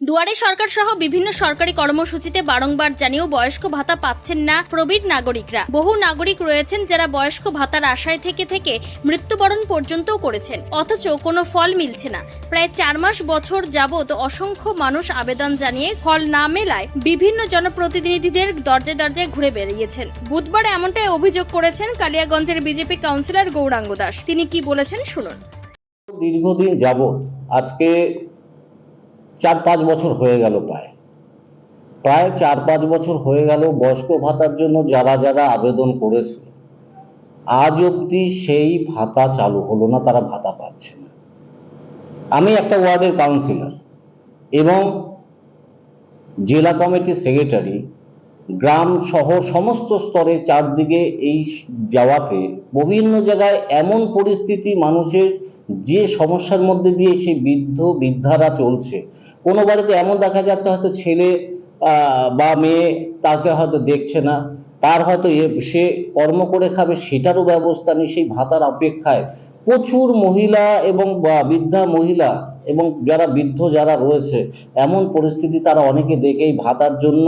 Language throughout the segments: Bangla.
দুয়ারে সরকার সহ বিভিন্ন সরকারি কর্মসূচিতে বারংবার জানিয়েও বয়স্ক ভাতা পাচ্ছেন না প্রবীণ নাগরিকরা। বহু নাগরিক রয়েছেন যারা বয়স্ক ভাতার আশায় থেকে থেকে মৃত্যুবরণ পর্যন্তও করেছেন। অথচ কোনো ফল মিলছে না। প্রায় চার মাস বছর যাবৎ অসংখ্য মানুষ আবেদন জানিয়ে ফল না মেলায় বিভিন্ন জনপ্রতিনিধিদের দরজায় দরজায় ঘুরে বেরিয়েছেন বুধবার এমনটাই অভিযোগ করেছেন কালিয়াগঞ্জের বিজেপি কাউন্সিলর গৌরাঙ্গ দাস। তিনি কি বলেছেন শুনুন। দীর্ঘদিন যাবৎ আজকে চার পাঁচ বছর হয়ে গেল প্রায়। প্রায় চার পাঁচ বছর হয়ে গেল বয়স্ক ভাতার জন্য যারা যারা আবেদন করেছে। আজ অবধি সেই ভাতা চালু হলো না, তারা ভাতা পাচ্ছে না। আমি একটা ওয়ার্ডের কাউন্সিলর এবং জেলা কমিটির সেক্রেটারি, গ্রাম শহর সমস্ত স্তরে চারদিকে এই যাওয়াতে বিভিন্ন জায়গায় এমন পরিস্থিতি মানুষের যে সমস্যার মধ্যে দিয়ে সেই বৃদ্ধ, বৃদ্ধারা চলছে, কোনো বাড়িতে এমন দেখা যাচ্ছে হয়তো ছেলে বা মেয়ে তাকে হয়তো দেখছে না, তার হয়তো সে কর্ম করে খাবে, সেটারও ব্যবস্থা নেই, সেই ভাতার অপেক্ষায়। প্রচুর মহিলা এবং বৃদ্ধা মহিলা এবং যারা বৃদ্ধ যারা রয়েছে, এমন পরিস্থিতি তারা অনেকে দেখেই ভাতার জন্য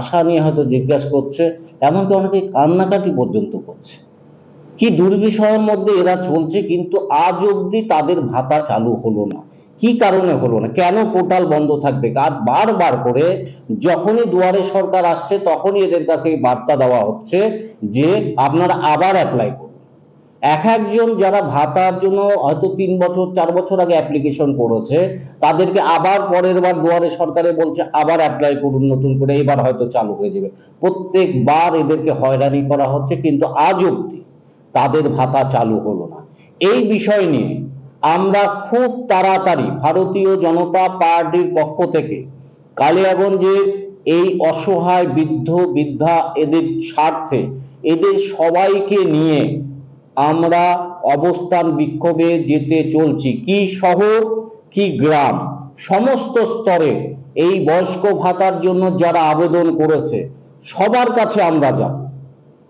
আশা নিয়ে হয়তো জিজ্ঞাসা করছে, এমনকি অনেকে কান্নাকাটি পর্যন্ত করছে। কি দুর্বিষয়ের মধ্যে এরা চলছে কিন্তু আজ অবধি তাদের ভাতা চালু হলো না। কি কারণে হলো না? কেন পোর্টাল বন্ধ থাকবে? আর বারবার করে যখনই দুয়ারে সরকার আসছে, তখনই এদের কাছে এই বার্তা দেওয়া হচ্ছে যে আপনারা আবার অ্যাপ্লাই করুন। এক একজন যারা ভাতার জন্য হয়তো তিন বছর, চার বছর আগে অ্যাপ্লিকেশন করেছে, তাদেরকে আবার পরের বার দুয়ারে সরকারে বলছে, আবার অ্যাপ্লাই করুন নতুন করে, এবার হয়তো চালু হয়ে যাবে। প্রত্যেকবার এদেরকে হয়রানি করা হচ্ছে কিন্তু আজ অবধি তাদের ভাতা চালু হলো না। এই বিষয় নিয়ে আমরা খুব তাড়াতাড়ি ভারতীয় জনতা পার্টির পক্ষ থেকে কালিয়াগঞ্জের এই অসহায় বৃদ্ধ, বৃদ্ধা এদের স্বার্থে এদের সবাইকে নিয়ে আমরা অবস্থান বিক্ষোভে যেতে চলছি। কি শহর, কি গ্রাম, সমস্ত স্তরে এই বয়স্ক ভাতার জন্য যারা আবেদন করেছে সবার কাছে আমরা যাব।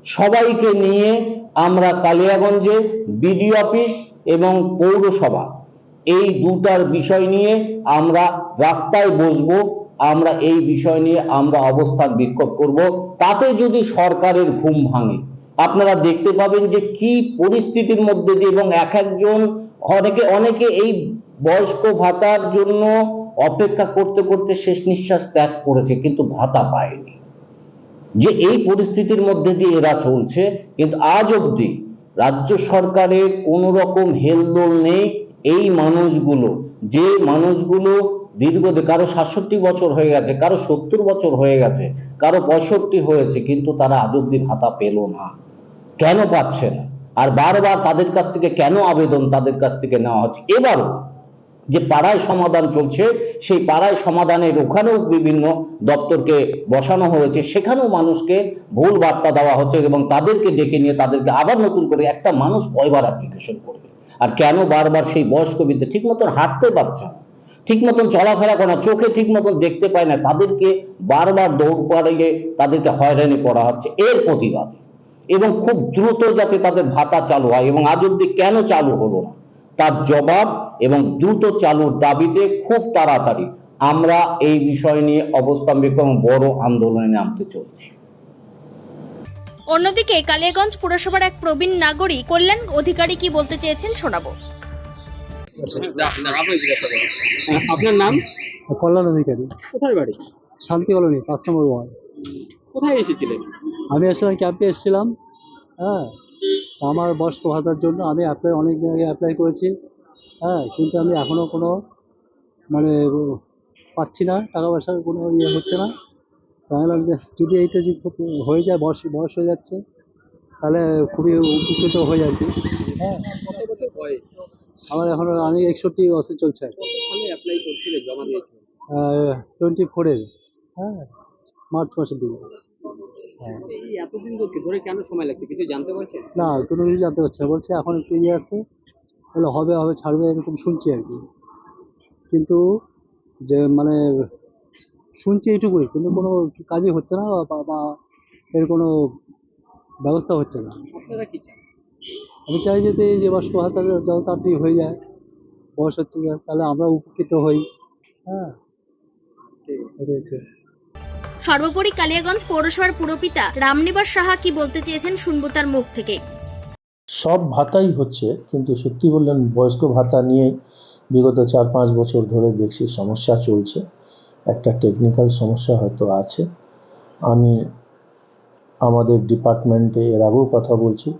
সবাইকে নিয়ে কালিয়াগঞ্জে বিডি অফিস এবং পৌরসভা। এই দুটার বিষয় নিয়ে আমরা রাস্তায় বসবো, আমরা এই বিষয় নিয়ে আমরা অবস্থান বিক্ষোভ করব। তাতে যদি সরকারের ঘুম ভাঙে, আপনারা দেখতে পাবেন যে কি পরিস্থিতির মধ্যে দিয়ে এবং এক একজন অনেকে অনেকে এই বয়স্ক ভাতার জন্য অপেক্ষা করতে করতে শেষ নিঃশ্বাস ত্যাগ করেছে, কিন্তু ভাতা পায়নি। যে এই পরিস্থিতির মধ্যে দিয়ে এরা চলছে, কিন্তু আজ অবধি রাজ্য সরকারের কোন রকম হেলদোল নেই। এই মানুষগুলো, যে মানুষগুলো দীর্ঘ কারও সাতষট্টি বছর হয়ে গেছে, কারও সত্তর বছর হয়ে গেছে, কারও পঁয়ষট্টি হয়েছে, কিন্তু তারা আজ অব্দি ভাতা পেল না। কেন পাচ্ছে না? আর বারবার তাদের কাছ থেকে কেন আবেদন তাদের কাছ থেকে নেওয়া হচ্ছে? এবারও যে পাড়ায় সমাধান চলছে, সেই পাড়ায় সমাধানের ওখানেও বিভিন্ন দপ্তরকে বসানো হয়েছে। সেখানেও মানুষকে ভুল বার্তা দেওয়া হচ্ছে এবং তাদেরকে ডেকে নিয়ে তাদেরকে আবার নতুন করে একটা মানুষ কয়বার অ্যাপ্লিকেশন করবে। আর কেন বারবার সেই বয়স্ক বৃদ্ধ ঠিক মতন হাঁটতে পারছে না? ঠিক মতন চলাফেরা করে না, চোখে ঠিক মতন দেখতে পায় না, তাদেরকে বারবার দৌড় পাড়িয়ে তাদেরকে হয়রানি করা হচ্ছে। এর প্রতিবাদে। এবং খুব দ্রুত যাতে তাদের ভাতা চালু হয় এবং আজ অব্দি কেন চালু হলো না? তার জবাব এবং দ্রুত চালুর দাবিতে খুব তাড়াতাড়ি আমরা এই বিষয় নিয়ে অবস্থান বিক্ষোভ এবং বড় আন্দোলনে নামতে চলছি। অন্যদিকে কালিয়াগঞ্জ পুরসভার এক প্রবীণ নাগরিক কল্যাণ অধিকারী কি বলতে চেয়েছেন শোনাবো। আপনার নাম? কল্যাণ অধিকারী। কোথায় বাড়ি? শান্তি কলোনি পাঁচ নম্বর ওয়ার্ড। কোথায় এসেছিলেন? আমি এসেছিলাম ক্যাম্পে এসেছিলাম হ্যাঁ। আমার বয়স্ক ভাতার জন্য আমি অ্যাপ্লাই অনেক দিন আগে অ্যাপ্লাই করেছি। হ্যাঁ কিন্তু আমি এখনও কোনো মানে পাচ্ছি না টাকা পয়সার কোনো ইয়ে হচ্ছে না। ভাবলাম যে যদি এইটা যদি হয়ে যায় বয়স বয়স হয়ে যাচ্ছে তাহলে খুবই উপকৃত হয়ে আর কি। হ্যাঁ। আমার এখন আমি একষট্টি বছর চলছে। টোয়েন্টি ফোরের হ্যাঁ মার্চ মাসের দিকে। হ্যাঁ এই এতদিন ধরে ধরে কেন সময় লাগছে কিছু জানতে পারছেন? না কোনো কিছু জানতে পারছি না। বলছে এখন একটু ইয়ে আছে তাহলে হবে হবে ছাড়বে এরকম শুনছি আর কি। কিন্তু যে মানে শুনছি এইটুকুই কিন্তু কোনো কাজই হচ্ছে না বা- বা এর কোনো ব্যবস্থা হচ্ছে না। আপনারা আমি চাই যাতে এই যে বাষ্প ভাতা যত তাড়াতাড়ি হয়ে যায় বয়স হচ্ছে তাহলে আমরা উপকৃত হই। হ্যাঁ এটা সর্বোপরি কালিয়াগঞ্জ পৌরসভার পুরপিতা রামনিবাস সাহা কি বলতে চেয়েছেন শুনব তার মুখ থেকে। সব ভাতাই হচ্ছে, কিন্তু সত্যি বললেন, বয়স্ক ভাতা নিয়ে বিগত চার পাঁচ বছর ধরে দেখছি সমস্যা চলছে। একটা টেকনিক্যাল সমস্যা হয়তো আছে। আমি আমাদের ডিপার্টমেন্টে এর আগেও কথা বলছি,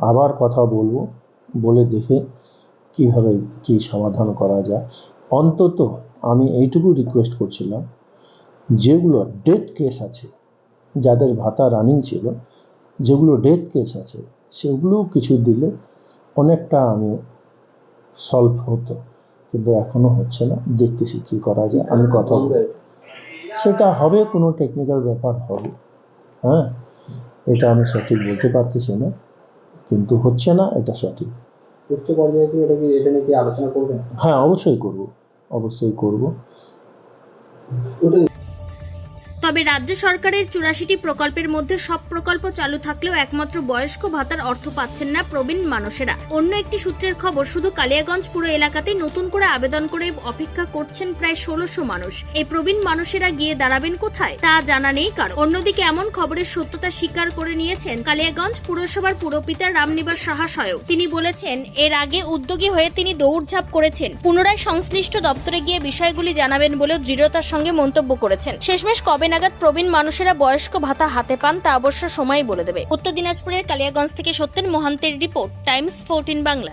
আবার কথা বলব, বলে দেখে কীভাবে কি সমাধান করা যায়। অন্তত আমি এইটুকু রিকোয়েস্ট করছিলাম, যেগুলো ডেথ কেস আছে, যাদের ভাতা রানিং ছিল, যেগুলো ডেথ কেস আছে সেগুলোও কিছু দিলে অনেকটা আমি সলভ হতো কিন্তু এখনও হচ্ছে না। দেখতেছি কি করা যায় আমি কথা। সেটা হবে কোনো টেকনিক্যাল ব্যাপার হবে। হ্যাঁ? এটা আমি সঠিক বলতে পারতেছি না কিন্তু হচ্ছে না এটা সঠিক। উচ্চ পর্যায়ে কি এটা কি এটা নিয়ে কি আলোচনা করবেন? হ্যাঁ অবশ্যই করব অবশ্যই করব। তবে রাজ্য সরকারের চুরাশিটি প্রকল্পের মধ্যে সব প্রকল্প চালু থাকলেও একমাত্র বয়স্ক ভাতার অর্থ পাচ্ছেন না প্রবীণ মানুষেরা। অন্য একটি সূত্রের খবর, শুধু কালিয়াগঞ্জ পুরো এলাকাতেই নতুন করে আবেদন করে অপেক্ষা করছেন প্রায় ষোলোশো মানুষ। এই প্রবীণ মানুষেরা গিয়ে দাঁড়াবেন কোথায়, তা জানা নেই কারণ অন্যদিকে এমন খবরের সত্যতা স্বীকার করে নিয়েছেন কালিয়াগঞ্জ পুরসভার পুরপিতা রামনিবাস সাহা স্বয়ং। তিনি বলেছেন, এর আগে উদ্যোগী হয়ে তিনি দৌড়ঝাঁপ করেছেন। পুনরায় সংশ্লিষ্ট দপ্তরে গিয়ে বিষয়গুলি জানাবেন বলেও দৃঢ়তার সঙ্গে মন্তব্য করেছেন। শেষমেশ কবে নাগাদ প্রবীণ মানুষেরা বয়স্ক ভাতা হাতে পান, তা অবশ্য সময় বলে দেবে। উত্তর দিনাজপুরের কালিয়াগঞ্জ থেকে সত্যেন মহান্তের রিপোর্ট, টাইমস ফোরটিন বাংলা।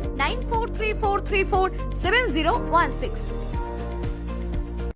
9434347016.